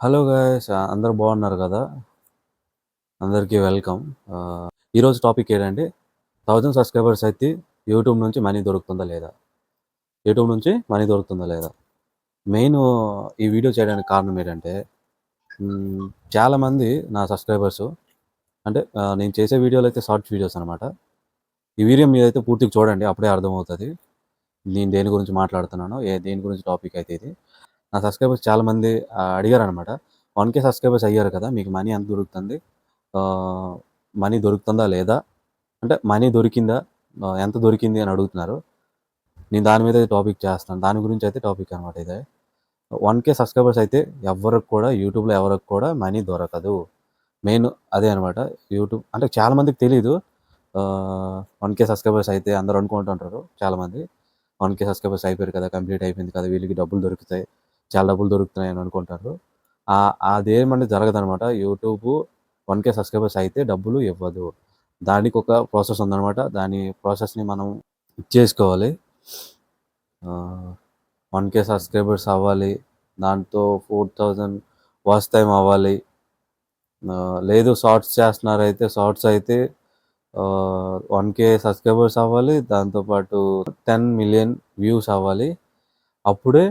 Hello guys అందరు బాగున్నారు కదా? అందరికీ వెల్కమ్. ఈరోజు టాపిక్ ఏంటంటే థౌజండ్ సబ్స్క్రైబర్స్ అయితే యూట్యూబ్ నుంచి మనీ దొరుకుతుందా లేదా? యూట్యూబ్ నుంచి మనీ దొరుకుతుందా లేదా? మెయిన్ ఈ వీడియో చేయడానికి కారణం ఏంటంటే చాలామంది నా సబ్స్క్రైబర్స్ అంటే నేను చేసే వీడియోలు అయితే షార్ట్ వీడియోస్ అనమాట ఈ వీడియో మీరైతే పూర్తిగా చూడండి అప్పుడే అర్థమవుతుంది. నేను దేని గురించి మాట్లాడుతున్నానో ఏ దేని గురించి టాపిక్ అయితే ఇది. నా సబ్స్క్రైబర్స్ చాలామంది అడిగారు అనమాట వన్ కే సబ్స్క్రైబర్స్ అయ్యారు కదా మీకు మనీ ఎంత దొరుకుతుంది? మనీ దొరుకుతుందా లేదా? అంటే మనీ దొరికిందా? ఎంత దొరికింది అని అడుగుతున్నారు. నేను దాని మీద టాపిక్ చేస్తాను. దాని గురించి అయితే టాపిక్ అనమాట ఇదే. వన్ కే సబ్స్క్రైబర్స్ అయితే ఎవరికి కూడా యూట్యూబ్లో ఎవరికి కూడా మనీ దొరకదు. మెయిన్ అదే అనమాట యూట్యూబ్ అంటే చాలామందికి తెలీదు. వన్ కే సబ్స్క్రైబర్స్ అయితే అందరూ అనుకుంటుంటారు చాలామంది. వన్ కే సబ్స్క్రైబర్స్ అయిపోయారు కదా కంప్లీట్ అయిపోయింది కదా వీళ్ళకి డబ్బులు దొరుకుతాయి. చాలా డబ్బులు దొరుకుతున్నాయి అని అనుకుంటారు. అది అదేమంటే జరగదు అనమాట యూట్యూబ్ వన్ కే సబ్స్క్రైబర్స్ అయితే డబ్బులు ఇవ్వదు. దానికి ఒక ప్రాసెస్ ఉందన్నమాట. దాని ప్రాసెస్ని మనం చేసుకోవాలి. వన్ కే సబ్స్క్రైబర్స్ అవ్వాలి. దాంతో ఫోర్ థౌజండ్ వాచ్ టైం అవ్వాలి. లేదు షార్ట్స్ చేస్తున్నారు అయితే షార్ట్స్ అయితే వన్ కే సబ్స్క్రైబర్స్ అవ్వాలి. దాంతోపాటు టెన్ మిలియన్ వ్యూస్ అవ్వాలి. అప్పుడే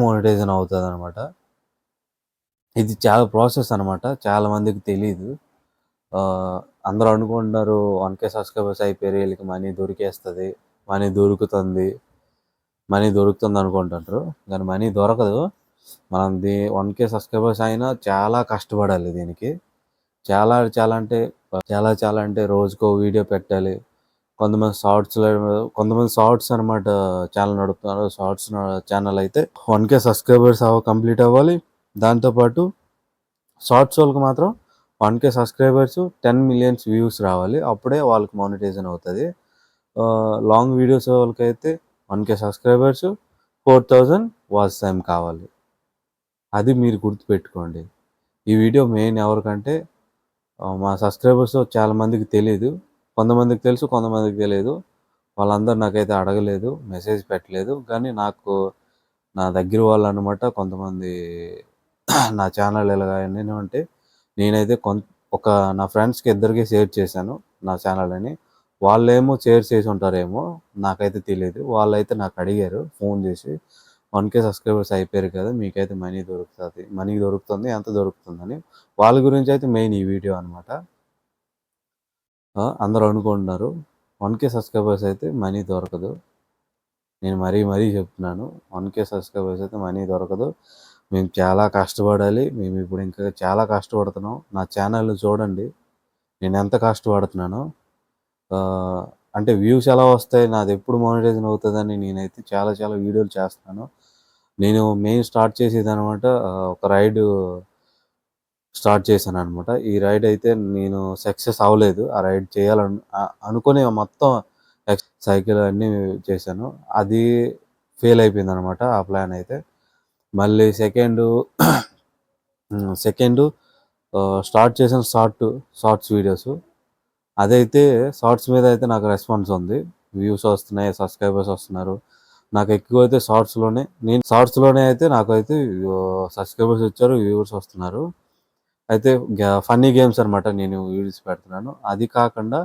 మోనిటైజన్ అవుతుంది అనమాట ఇది చాలా ప్రాసెస్ అనమాట చాలా మందికి తెలియదు అందరూ అనుకుంటున్నారు వన్ కే సబ్స్క్రైబర్స్ అయిపోయారు వీళ్ళకి మనీ దొరికేస్తుంది మనీ దొరుకుతుంది మనీ దొరుకుతుంది అనుకుంటుంటారు కానీ మనీ దొరకదు. మనం దీ వన్ కే సబ్స్క్రైబర్స్ అయినా చాలా కష్టపడాలి దీనికి. చాలా చాలా అంటే చాలా చాలా అంటే రోజుకో వీడియో పెట్టాలి. కొంతమంది షార్ట్స్ కొంతమంది షార్ట్స్ అనమాట ఛానల్ నడుపుతున్నారు. షార్ట్స్ ఛానల్ అయితే వన్ కే సబ్స్క్రైబర్స్ అవ కంప్లీట్ అవ్వాలి. దాంతోపాటు షార్ట్స్ వాళ్ళకి మాత్రం one K subscribers ten millions views రావాలి. అప్పుడే వాళ్ళకి మానిటైజన్ అవుతుంది. లాంగ్ వీడియోస్ వాళ్ళకి అయితే one K subscribers four thousand watch time కావాలి. అది మీరు గుర్తుపెట్టుకోండి. ఈ వీడియో మెయిన్ ఎవరికంటే మా సబ్స్క్రైబర్స్ చాలా మందికి తెలియదు కొంతమందికి తెలుసు కొంతమందికి తెలియదు. వాళ్ళందరూ నాకైతే అడగలేదు మెసేజ్ పెట్టలేదు. కానీ నాకు నా దగ్గర వాళ్ళు అనమాట కొంతమంది నా ఛానల్ ఎలాగా అంటే నేనైతే కొంత ఒక నా ఫ్రెండ్స్కి ఇద్దరికి షేర్ చేశాను నా ఛానల్ అని వాళ్ళేమో షేర్ చేసి ఉంటారేమో నాకైతే తెలియదు వాళ్ళైతే నాకు అడిగారు ఫోన్ చేసి వన్ కే సబ్స్క్రైబర్స్ అయిపోయారు కదా మీకైతే మనీ దొరుకుతుంది మనీ దొరుకుతుంది ఎంత దొరుకుతుందని. వాళ్ళ గురించి అయితే మెయిన్ ఈ వీడియో అనమాట. అందరూ అనుకుంటున్నారు. వన్ కే సబ్స్క్రైబర్స్ అయితే మనీ దొరకదు. నేను మరీ మరీ చెప్తున్నాను. వన్ కే సబ్స్క్రైబర్స్ అయితే మనీ దొరకదు. మేము చాలా కష్టపడాలి. మేము ఇప్పుడు ఇంకా చాలా కష్టపడుతున్నాం. నా ఛానల్ చూడండి. నేను ఎంత కష్టపడుతున్నానో. అంటే వ్యూస్ ఎలా వస్తాయి నాది ఎప్పుడు మానిటైజన్ అవుతుందని నేనైతే చాలా చాలా వీడియోలు చేస్తున్నాను. నేను మెయిన్ స్టార్ట్ చేసేది అనమాట ఒక రైడ్ స్టార్ట్ చేశాను అనమాట ఈ రైడ్ అయితే నేను సక్సెస్ అవ్వలేదు. ఆ రైడ్ చేయాలని ఆ- అనుకుని మొత్తం ఎక్స్ సైకిల్ అన్నీ చేశాను. అది ఫెయిల్ అయిపోయింది అనమాట ఆ ప్లాన్ అయితే. మళ్ళీ సెకండ్ సెకండ్ స్టార్ట్ చేసిన షార్ట్ షార్ట్స్ వీడియోస్. అదైతే షార్ట్స్ మీద అయితే నాకు రెస్పాన్స్ ఉంది. వ్యూస్ వస్తున్నాయి సబ్స్క్రైబర్స్ వస్తున్నారు. నాకు ఎక్కువ అయితే షార్ట్స్లోనే నేను షార్ట్స్లోనే అయితే నాకు అయితే సబ్స్క్రైబర్స్ వచ్చారు వ్యూవర్స్ వస్తున్నారు. అయితే ఫన్నీ గేమ్స్ అనమాట నేను వీడియోస్ పెడుతున్నాను. అది కాకుండా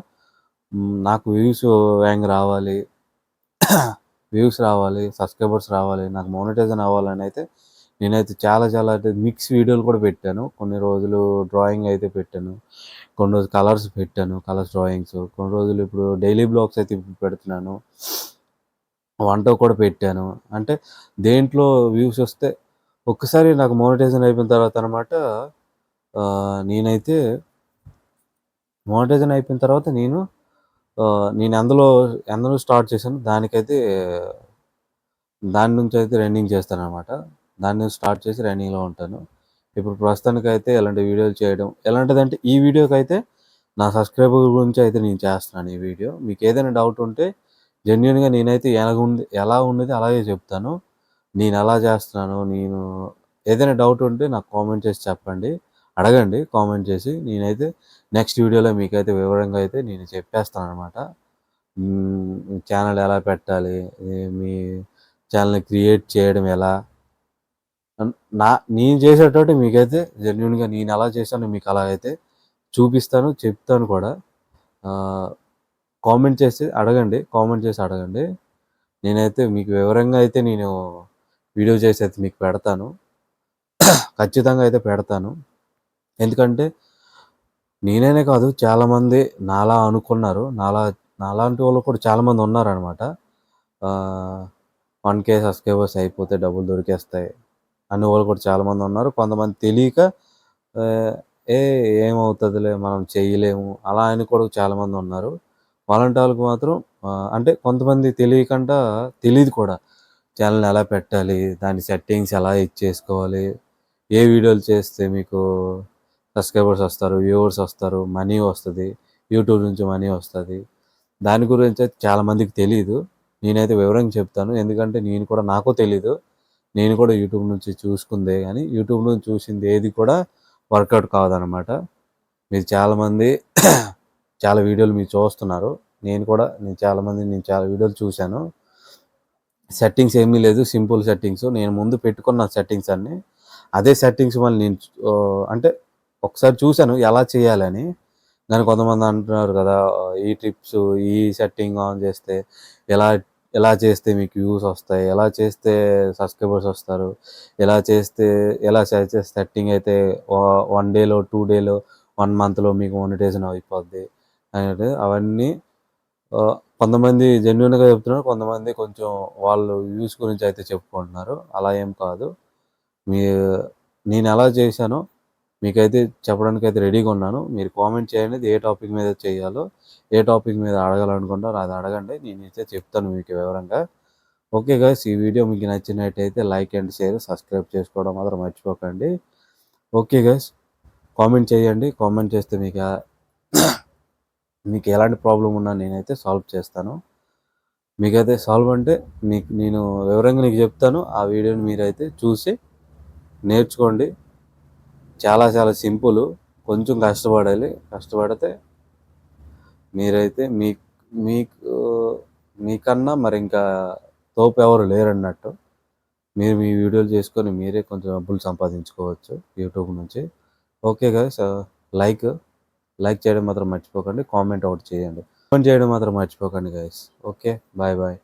నాకు వ్యూస్ యాంగ్ రావాలి వ్యూస్ రావాలి సబ్స్క్రైబర్స్ రావాలి నాకు మోనిటైజన్ అవ్వాలని అయితే నేనైతే చాలా చాలా అయితే మిక్స్ వీడియోలు కూడా పెట్టాను. కొన్ని రోజులు డ్రాయింగ్ అయితే పెట్టాను. కొన్ని రోజులు కలర్స్ పెట్టాను కలర్స్ డ్రాయింగ్స్ కొన్ని రోజులు ఇప్పుడు డైలీ బ్లాగ్స్ అయితే ఇప్పుడు పెడుతున్నాను. వంట కూడా పెట్టాను. అంటే దేంట్లో వ్యూస్ వస్తే ఒక్కసారి నాకు మోనిటైజన్ అయిపోయిన తర్వాత అనమాట నేనైతే మోనిటైజన్ అయిపోయిన తర్వాత నేను నేను అందులో అందులో స్టార్ట్ చేశాను. దానికైతే దాని నుంచి అయితే రన్నింగ్ చేస్తాను అనమాట దాని నుంచి స్టార్ట్ చేసి రన్నింగ్లో ఉంటాను. ఇప్పుడు ప్రస్తుతానికి అయితే ఎలాంటి వీడియోలు చేయడం ఎలాంటిదంటే ఈ వీడియోకి అయితే నా సబ్స్క్రైబర్ గురించి అయితే నేను చేస్తున్నాను ఈ వీడియో. మీకు ఏదైనా డౌట్ ఉంటే జెన్యున్గా నేనైతే ఎలా ఉంది ఎలా ఉన్నది అలాగే చెప్తాను. నేను ఎలా చేస్తున్నాను నేను ఏదైనా డౌట్ ఉంటే నాకు కామెంట్ చేసి చెప్పండి. అడగండి కామెంట్ చేసి. నేనైతే నెక్స్ట్ వీడియోలో మీకైతే వివరంగా అయితే నేను చెప్పేస్తాను అనమాట ఛానల్ ఎలా పెట్టాలి మీ ఛానల్ని క్రియేట్ చేయడం ఎలా? నా నేను చేసేటట్టు మీకైతే జెన్యున్గా నేను ఎలా చేశానో మీకు అలా అయితే చూపిస్తాను చెప్తాను కూడా. కామెంట్ చేసి అడగండి కామెంట్ చేసి అడగండి. నేనైతే మీకు వివరంగా అయితే నేను వీడియో చేసి అయితే మీకు పెడతాను. ఖచ్చితంగా అయితే పెడతాను. ఎందుకంటే నేనేనే కాదు చాలామంది నాలా అనుకున్నారు. నాలా నాలాంటి వాళ్ళు కూడా చాలామంది ఉన్నారనమాట వన్ కే సబ్స్క్రైబర్స్ అయిపోతే డబ్బులు దొరికేస్తాయి అనే వాళ్ళు కూడా చాలామంది ఉన్నారు. కొంతమంది తెలియక ఏ ఏమవుతుందిలే మనం చేయలేము అలా అని కూడా చాలామంది ఉన్నారు. అలాంటి వాళ్ళకి మాత్రం అంటే కొంతమంది తెలియకుండా తెలియదు కూడా. ఛానల్ ఎలా పెట్టాలి దాని సెట్టింగ్స్ ఎలా ఇచ్చేసుకోవాలి ఏ వీడియోలు చేస్తే మీకు సబ్స్క్రైబర్స్ వస్తారు వ్యూవర్స్ వస్తారు మనీ వస్తుంది యూట్యూబ్ నుంచి మనీ వస్తుంది. దాని గురించి అయితే చాలామందికి తెలియదు నేనైతే వివరంగా చెప్తాను. ఎందుకంటే నేను కూడా నాకు తెలీదు. నేను కూడా యూట్యూబ్ నుంచి చూసుకుందే కానీ యూట్యూబ్ నుంచి చూసింది ఏది కూడా వర్కౌట్ కాదనమాట. మీరు చాలామంది చాలా వీడియోలు మీరు చూస్తున్నారు. నేను కూడా నేను చాలామంది నేను చాలా వీడియోలు చూశాను. సెట్టింగ్స్ ఏమీ లేదు. Simple settings. నేను ముందు పెట్టుకున్న సెట్టింగ్స్ అన్నీ. అదే సెట్టింగ్స్ మళ్ళీ నేను అంటే ఒకసారి చూశాను ఎలా చేయాలని. దాని కొంతమంది అంటున్నారు కదా ఈ ట్రిప్స్ ఈ సెట్టింగ్ ఆన్ చేస్తే ఎలా ఎలా చేస్తే మీకు వ్యూస్ వస్తాయి ఎలా చేస్తే సబ్స్క్రైబర్స్ వస్తారు ఎలా చేస్తే ఎలా చేస్తే సెట్టింగ్ అయితే వన్ డేలో టూ డేలో వన్ మంత్లో మీకు మానిటైజేషన్ అయిపోద్ది అనేది అవన్నీ కొంతమంది జెన్యున్గా చెప్తున్నారు కొంతమంది కొంచెం వాళ్ళు వ్యూస్ గురించి అయితే చెప్పుకుంటున్నారు. అలా ఏం కాదు. మీ నేను ఎలా చేశానో మీకైతే చెప్పడానికి అయితే రెడీగా ఉన్నాను. మీరు కామెంట్ చేయండి. ఏ టాపిక్ మీద చేయాలో ఏ టాపిక్ మీద అడగాలనుకుంటారో అది అడగండి. నేనైతే చెప్తాను మీకు వివరంగా. ఓకే గాయస్ ఈ వీడియో మీకు నచ్చినట్టయితే లైక్ అండ్ షేర్ సబ్స్క్రైబ్ చేసుకోవడం మాత్రం మర్చిపోకండి. ఓకే గాయస్ కామెంట్ చేయండి. కామెంట్ చేస్తే మీకు మీకు ఎలాంటి ప్రాబ్లం ఉన్నా నేనైతే సాల్వ్ చేస్తాను. మీకైతే సాల్వ్ అంటే మీకు నేను వివరంగా నీకు చెప్తాను. ఆ వీడియోని మీరైతే చూసి నేర్చుకోండి. చాలా చాలా సింపుల్. కొంచెం కష్టపడాలి. కష్టపడితే మీరైతే మీ మీకు మీకన్నా మరి ఇంకా తోపు ఎవరు లేరన్నట్టు మీరు మీ వీడియోలు చేసుకొని మీరే కొంచెం డబ్బులు సంపాదించుకోవచ్చు యూట్యూబ్ నుంచి. ఓకే గైస్ లైక్ లైక్ చేయడం మాత్రం మర్చిపోకండి. కామెంట్ అవుట్ చేయండి. కామెంట్ చేయడం మాత్రం మర్చిపోకండి గైస్ ఓకే బాయ్ బాయ్.